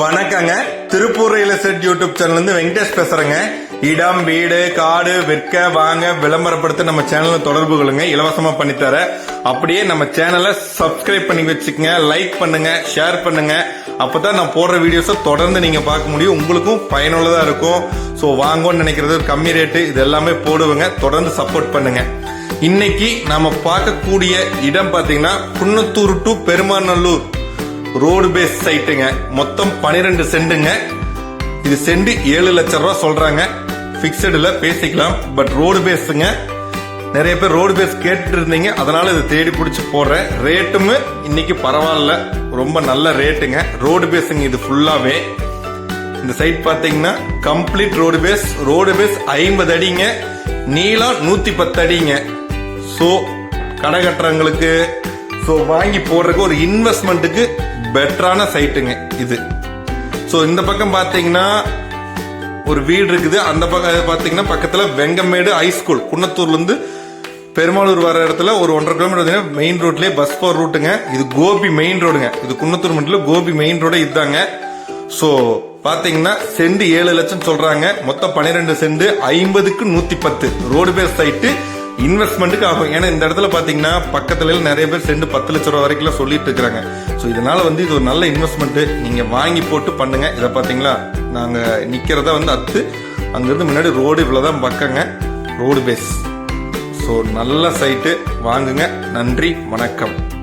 வணக்கங்க. Tiruppur real estate YouTube channel இருந்து வெங்கடேஷ் பேசுறேங்க. இடம் வீடு காடு விற்க வாங்க விளம்பரப்படுத்த நம்ம சேனலில் தொடர்பு கொள்ளுங்க இலவசமா பண்ணித்தர. அப்படியே நம்ம சேனலை சப்ஸ்கிரைப் பண்ணி வச்சுக்கங்க. லைக் பண்ணுங்க ஷேர் பண்ணுங்க. அப்பதான் நான் போடுற வீடியோஸை தொடர்ந்து நீங்க பார்க்க முடியும். உங்களுக்கும் பயனுள்ளதா இருக்கும். ஸோ வாங்கன்னு நினைக்கிறது ஒரு கம்மி ரேட்டு இது எல்லாமே போடுவேங்க. தொடர்ந்து சப்போர்ட் பண்ணுங்க. இன்னைக்கு நாம பார்க்கக்கூடிய இடம் பாத்தீங்கன்னா Kunnathur to Perumanallur. Road face சைட்டுங்க மொத்தம் பனிரெண்டு செண்டுங்க இது செண்டு ஏழு லட்சம் ரூபா சொல்றாங்க. ஃபிக்ஸடில் பேசிக்கலாம். பட் ரோடு பேஸுங்க நிறைய பேர் ரோடு பேஸ் கேட்டுட்டு இருந்தீங்க. அதனால இது தேடி பிடிச்சி போடுறேன். ரேட்டுமே இன்னைக்கு பரவாயில்ல. ரொம்ப நல்ல ரேட்டுங்க ரோடு பேஸுங்க இது ஃபுல்லாவே இந்த சைட் பார்த்தீங்கன்னா complete road face road face ஐம்பது அடிங்க. நீளம் நூத்தி பத்து அடிங்க. ஸோ கடை கட்டுறவங்களுக்கு ஸோ வாங்கி போடுறதுக்கு ஒரு இன்வெஸ்ட்மெண்ட்டுக்கு பெட்டரான சைட்டுங்க இது. ஸோ இந்த பக்கம் பார்த்தீங்கன்னா ஒரு வீடு இருக்குது. அந்த பக்கம் பார்த்தீங்கன்னா பக்கத்தில் வெங்கமேடு ஹைஸ்கூல் குன்னத்தூர்லேருந்து பெருமாளூர் வர இடத்துல ஒரு ஒன்றரை கிலோமீட்டர் மெயின் ரோட்லேயே பஸ் போகிற ரூட்டுங்க இது கோபி மெயின் ரோடுங்க இது குன்னத்தூர் மட்டும் கோபி மெயின் ரோடு இதுதாங்க ஸோ பார்த்தீங்கன்னா செண்டு ஏழு லட்சம் சொல்கிறாங்க மொத்தம் பன்னிரெண்டு செண்டு ஐம்பதுக்கு நூற்றி பத்து. ரோடு பேஸ் சைட்டு இன்வெஸ்ட்மெண்ட்டுக்கு ஆகும் ஏன்னா இந்த இடத்துல பார்த்தீங்கன்னா பக்கத்துல நிறைய பேர் செண்டு பத்து லட்சம் ரூபா வரைக்கும் சொல்லிட்டு இருக்கிறாங்க ஸோ இதனால வந்து இது ஒரு நல்ல இன்வெஸ்ட்மெண்ட் நீங்க வாங்கி போட்டு பண்ணுங்க. இதை பார்த்தீங்களா நாங்கள் நிற்கிறதா வந்து அத்து. அங்கேருந்து முன்னாடி ரோடு இவ்வளவுதான் பக்கங்க. ரோடு பேஸ் ஸோ நல்ல சைட்டு வாங்குங்க. நன்றி. வணக்கம்.